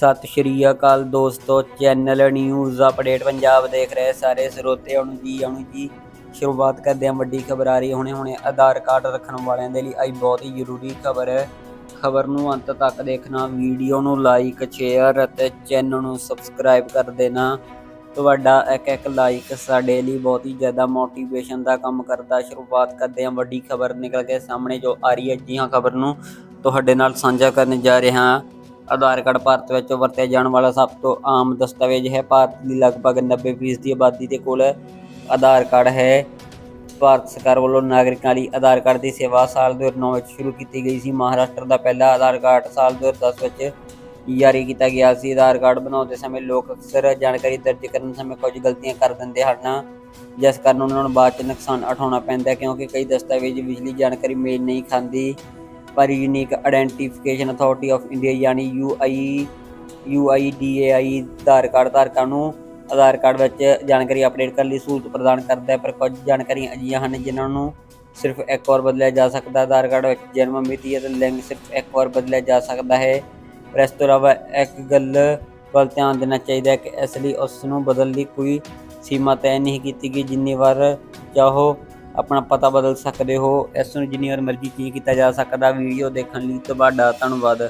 ਸਤਿ ਸ਼੍ਰੀ ਅਕਾਲ ਦੋਸਤੋ channel news update Punjab ਦੇਖ ਰਹੇ ਸਾਰੇ ਸਰੋਤਿਆਂ ਨੂੰ ਜੀ ਆਉਣ ਜੀ। ਸ਼ੁਰੂਆਤ ਕਰਦੇ ਹਾਂ ਵੱਡੀ ਖਬਰ ਆ ਰਹੀ ਹੁਣੇ ਹੁਣੇ ਆਧਾਰ ਕਾਰਡ ਰੱਖਣ ਵਾਲਿਆਂ ਦੇ ਲਈ ਆਈ ਬਹੁਤ ਹੀ ਜ਼ਰੂਰੀ ਖਬਰ। ਹੈ ਖਬਰ ਨੂੰ ਅੰਤ ਤੱਕ ਦੇਖਣਾ, ਵੀਡੀਓ ਨੂੰ ਲਾਈਕ ਸ਼ੇਅਰ ਅਤੇ ਚੈਨਲ ਨੂੰ ਸਬਸਕ੍ਰਾਈਬ ਕਰ ਦੇਣਾ। ਤੁਹਾਡਾ ਇੱਕ ਇੱਕ ਲਾਈਕ ਸਾਡੇ ਲਈ ਬਹੁਤ ਹੀ ਜ਼ਿਆਦਾ ਮੋਟੀਵੇਸ਼ਨ ਦਾ ਕੰਮ ਕਰਦਾ। ਸ਼ੁਰੂਆਤ ਕਰਦੇ ਹਾਂ ਵੱਡੀ ਖਬਰ ਨਿਕਲ ਕੇ ਸਾਹਮਣੇ ਜੋ ਆ ਰਹੀ ਹੈ ਜੀ ਹਾਂ ਖਬਰ ਨੂੰ। ਤੁਹਾਡੇ ਨਾਲ ਸਾਂਝਾ ਕਰਨ ਜਾ ਰਹੇ ਹਾਂ। ਆਧਾਰ ਕਾਰਡ ਭਾਰਤ ਵਿੱਚ ਵਰਤਿਆ ਜਾਣ ਵਾਲਾ ਸਭ ਤੋਂ ਆਮ ਦਸਤਾਵੇਜ਼ ਹੈ। ਭਾਰਤ ਦੀ ਲਗਭਗ 90% ਦੀ ਆਬਾਦੀ ਦੇ ਕੋਲ ਆਧਾਰ ਕਾਰਡ ਹੈ। ਭਾਰਤ ਸਰਕਾਰ ਵੱਲੋਂ ਨਾਗਰਿਕਾਂ ਲਈ ਆਧਾਰ ਕਾਰਡ ਦੀ ਸੇਵਾ ਸਾਲ 2009 ਵਿੱਚ ਸ਼ੁਰੂ ਕੀਤੀ ਗਈ ਸੀ। ਮਹਾਰਾਸ਼ਟਰ ਦਾ ਪਹਿਲਾ ਆਧਾਰ ਕਾਰਡ ਸਾਲ 2010 ਵਿੱਚ ਜਾਰੀ ਕੀਤਾ ਗਿਆ ਸੀ। ਆਧਾਰ ਕਾਰਡ ਬਣਾਉਂਦੇ ਸਮੇਂ ਲੋਕ ਅਕਸਰ ਜਾਣਕਾਰੀ ਦਰਜ ਕਰਨ ਸਮੇਂ ਕੁਝ ਗਲਤੀਆਂ ਕਰ ਦਿੰਦੇ ਹਨ। ਜਿਸ ਕਾਰਨ ਉਹਨਾਂ ਨੂੰ ਬਾਅਦ ਚ ਨੁਕਸਾਨ ਉਠਾਉਣਾ ਪੈਂਦਾ ਕਿਉਂਕਿ ਕਈ ਦਸਤਾਵੇਜ਼ ਵਿਚਲੀ ਜਾਣਕਾਰੀ ਮੇਲ ਨਹੀਂ ਖਾਂਦੀ। ਪਰ unique identification authority of India ਯਾਨੀ ਯੂਆਈ ਯੂਆਈਡੀਏਆਈ ਆਧਾਰ ਕਾਰਡ ਧਾਰਕਾਂ ਨੂੰ ਆਧਾਰ ਕਾਰਡ ਵਿੱਚ ਜਾਣਕਾਰੀ ਅਪਡੇਟ ਕਰਨ ਲਈ ਸਹੂਲਤ ਪ੍ਰਦਾਨ ਕਰਦਾ ਹੈ। ਪਰ ਕੁਝ ਜਾਣਕਾਰੀਆਂ ਅਜਿਹੀਆਂ ਹਨ ਜਿਨ੍ਹਾਂ ਨੂੰ ਸਿਰਫ ਇੱਕ ਵਾਰ ਬਦਲਿਆ ਜਾ ਸਕਦਾ ਆਧਾਰ ਕਾਰਡ ਵਿੱਚ ਜਨਮ, ਮਿਤੀ ਅਤੇ ਲਿੰਗ ਸਿਰਫ ਇੱਕ ਵਾਰ ਬਦਲਿਆ ਜਾ ਸਕਦਾ ਹੈ। ਪਰ ਇਸ ਤੋਂ ਇਲਾਵਾ ਇੱਕ ਗੱਲ ਵੱਲ ਧਿਆਨ ਦੇਣਾ ਚਾਹੀਦਾ ਹੈ ਕਿ ਇਸ ਲਈ ਉਸ ਨੂੰ ਬਦਲਣ ਦੀ ਕੋਈ ਸੀਮਾ ਤੈਅ ਨਹੀਂ ਕੀਤੀ ਗਈ। ਜਿੰਨੀ ਵਾਰ ਚਾਹੋ ਆਪਣਾ ਪਤਾ ਬਦਲ ਸਕਦੇ ਹੋ, ਇਸ ਨੂੰ ਜਿੰਨੀ ਵਾਰ ਮਰਜ਼ੀ ਚੇਂਜ ਕੀਤਾ ਜਾ ਸਕਦਾ, ਵੀਡੀਓ ਦੇਖਣ ਲਈ ਤੁਹਾਡਾ ਧੰਨਵਾਦ।